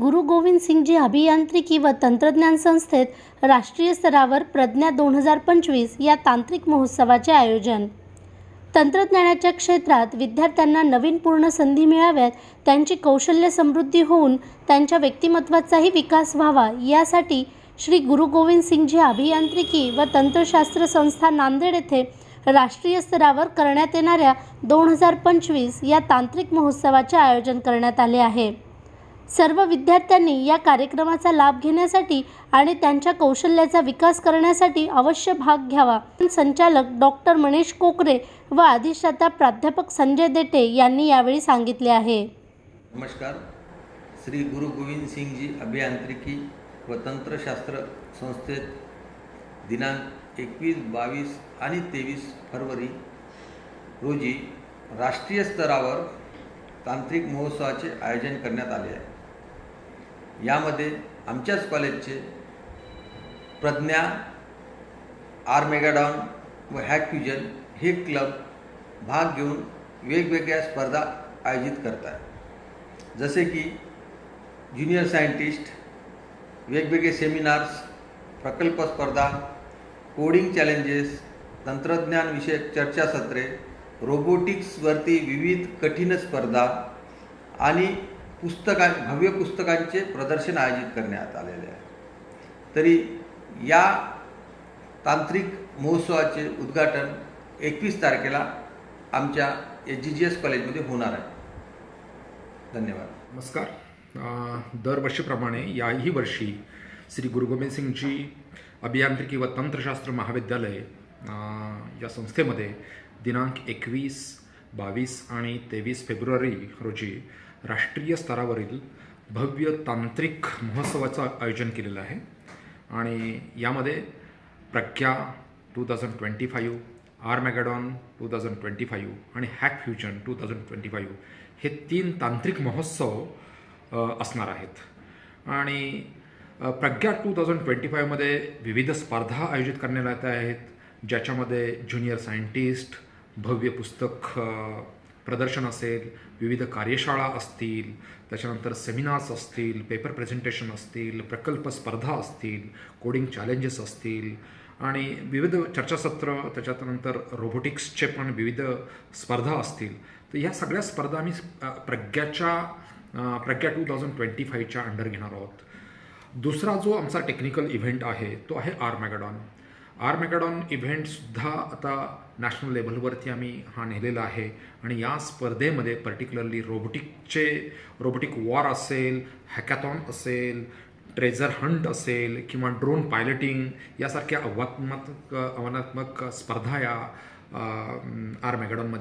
गुरु गोविंद सिंगजी अभियांत्रिकी व तंत्रज्ञान संस्थेत राष्ट्रीय स्तरावर प्रज्ञा दोन हजार पंचवीस या तांत्रिक महोत्सवाचे आयोजन. तंत्रज्ञानाच्या क्षेत्रात विद्यार्थ्यांना नवीन पूर्ण संधी मिळाव्यात त्यांची कौशल्य समृद्धी होऊन त्यांच्या व्यक्तिमत्वाचाही विकास व्हावा यासाठी श्री गुरु गोविंद सिंगजी अभियांत्रिकी व तंत्रशास्त्र संस्था नांदेड येथे राष्ट्रीय स्तरावर करण्यात येणाऱ्या दोन हजार पंचवीस या तांत्रिक महोत्सवाचे आयोजन करण्यात आले आहे. सर्व विद्यार्थ्यांनी या कार्यक्रमाचा लाभ घेण्यासाठी आणि त्यांच्या कौशल्याचा विकास करण्यासाठी अवश्य भाग घ्यावा. संचालक डॉक्टर मनीष कोकरे व अधिष्ठाता प्राध्यापक संजय देटे यांनी यावेळी सांगितले आहे. नमस्कार. श्री गुरु गोविंद सिंगजी अभियांत्रिकी व तंत्रशास्त्र संस्थेत दिनांक एकवीस बावीस आणि तेवीस फरवरी रोजी राष्ट्रीय स्तरावर तांत्रिक महोत्सवाचे आयोजन करण्यात आले आहे. यामध्ये आमच्याच कॉलेजचे प्रज्ञा आर मेगाडॉन व हॅक फ्युजन हे क्लब भाग घेऊन वेगवेगळ्या स्पर्धा आयोजित करतात. जसे की ज्युनियर सायंटिस्ट वेगवेगळे सेमिनार्स प्रकल्प स्पर्धा कोडिंग चॅलेंजेस तंत्रज्ञानविषयक चर्चासत्रे रोबोटिक्सवरती विविध कठीण स्पर्धा आणि पुस्तकां भव्य पुस्तकांचे प्रदर्शन आयोजित करण्यात आलेले आहे. तरी या तांत्रिक महोत्सवाचे उद्घाटन एकवीस तारखेला आमच्या एच जी जी एस कॉलेजमध्ये होणार आहे. धन्यवाद. नमस्कार. दरवर्षीप्रमाणे याही वर्षी श्री गुरु गोविंदसिंगजी अभियांत्रिकी व तंत्रशास्त्र महाविद्यालय या संस्थेमध्ये दिनांक एकवीस बावीस आणि तेवीस फेब्रुवारी रोजी राष्ट्रीय स्तरावरील भव्य तांत्रिक महोत्सवाचं आयोजन केलेलं आहे. आणि यामध्ये Pragya two thousand twenty five Armageddon two thousand twenty five आणि hack fusion two thousand twenty five हे तीन तांत्रिक महोत्सव असणार आहेत. आणि प्रज्ञा टू थाउजंड ट्वेंटी फाईव्हमध्ये विविध स्पर्धा आयोजित करण्यात येत आहेत ज्याच्यामध्ये ज्युनियर सायंटिस्ट भव्य पुस्तक प्रदर्शन असेल विविध कार्यशाळा असतील त्याच्यानंतर सेमिनार्स असतील पेपर प्रेझेंटेशन असतील प्रकल्प स्पर्धा असतील कोडिंग चॅलेंजेस असतील आणि विविध चर्चासत्र त्याच्यानंतर रोबोटिक्सचे पण विविध स्पर्धा असतील. तर ह्या सगळ्या स्पर्धा आम्ही प्रज्ञाच्या प्रज्ञा टू थाउजंड ट्वेंटी फाईव्हच्या अंडर घेणार आहोत. दुसरा जो आमचा टेक्निकल इव्हेंट आहे तो आहे आर मॅगॅडॉन आर इव्हेंटसुद्धा आता नॅशनल लेव्हलवरती आम्ही हा नेलेला आहे. आणि या स्पर्धेमध्ये पर्टिक्युलरली रोबोटिकचे रोबोटिक वॉर असेल हॅकॅथॉन असेल ट्रेझर हंट असेल किंवा ड्रोन पायलटिंग यासारख्या आव्हानात्मक आव्हानात्मक स्पर्धा या आर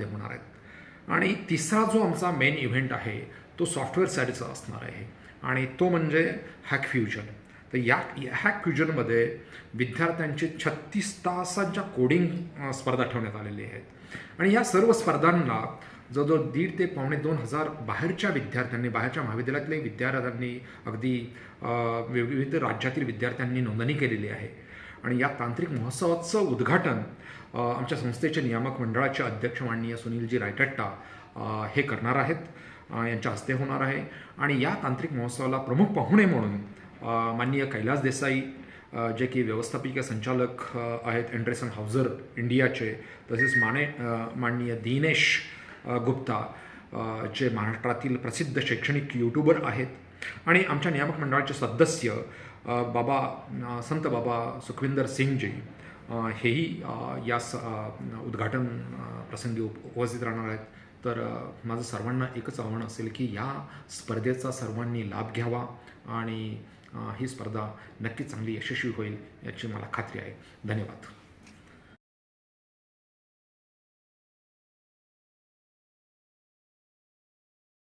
होणार आहेत. आणि तिसरा जो आमचा मेन इव्हेंट आहे तो सॉफ्टवेअर साईडचा असणार आहे. आणि तो म्हणजे हॅक फ्युजन तर या ह्या क्युजनमध्ये विद्यार्थ्यांचे छत्तीस तासांच्या कोडिंग स्पर्धा ठेवण्यात आलेली आहेत. आणि या सर्व स्पर्धांना जवळजवळ दीड ते पावणे दोन हजार बाहेरच्या विद्यार्थ्यांनी बाहेरच्या महाविद्यालयातले विद्यार्थ्यांनी अगदी विविध राज्यातील विद्यार्थ्यांनी नोंदणी केलेली आहे. आणि या तांत्रिक महोत्सवाचं उद्घाटन आमच्या संस्थेचे नियामक मंडळाचे अध्यक्ष माननीय सुनीलजी रायटट्टा हे करणार आहेत. यांच्या हस्ते होणार आहे. आणि या तांत्रिक महोत्सवाला प्रमुख पाहुणे म्हणून माननीय कैलास देसाई जे की व्यवस्थापिका संचालक आहेत एंड्रेसन हाऊझर इंडियाचे तसेच माने माननीय दिनेश गुप्ता जे महाराष्ट्रातील प्रसिद्ध शैक्षणिक यूट्यूबर आहेत. आणि आमच्या नियामक मंडळाचे सदस्य बाबा संत बाबा सुखविंदर सिंगजी हेही या स उद्घाटन प्रसंगी उपस्थित राहणार आहेत. तर माझं सर्वांना एकच आव्हान असेल की या स्पर्धेचा सर्वांनी लाभ घ्यावा आणि ही स्पर्धा नक्कीच चांगली यशस्वी होईल याची मला खात्री आहे. धन्यवाद.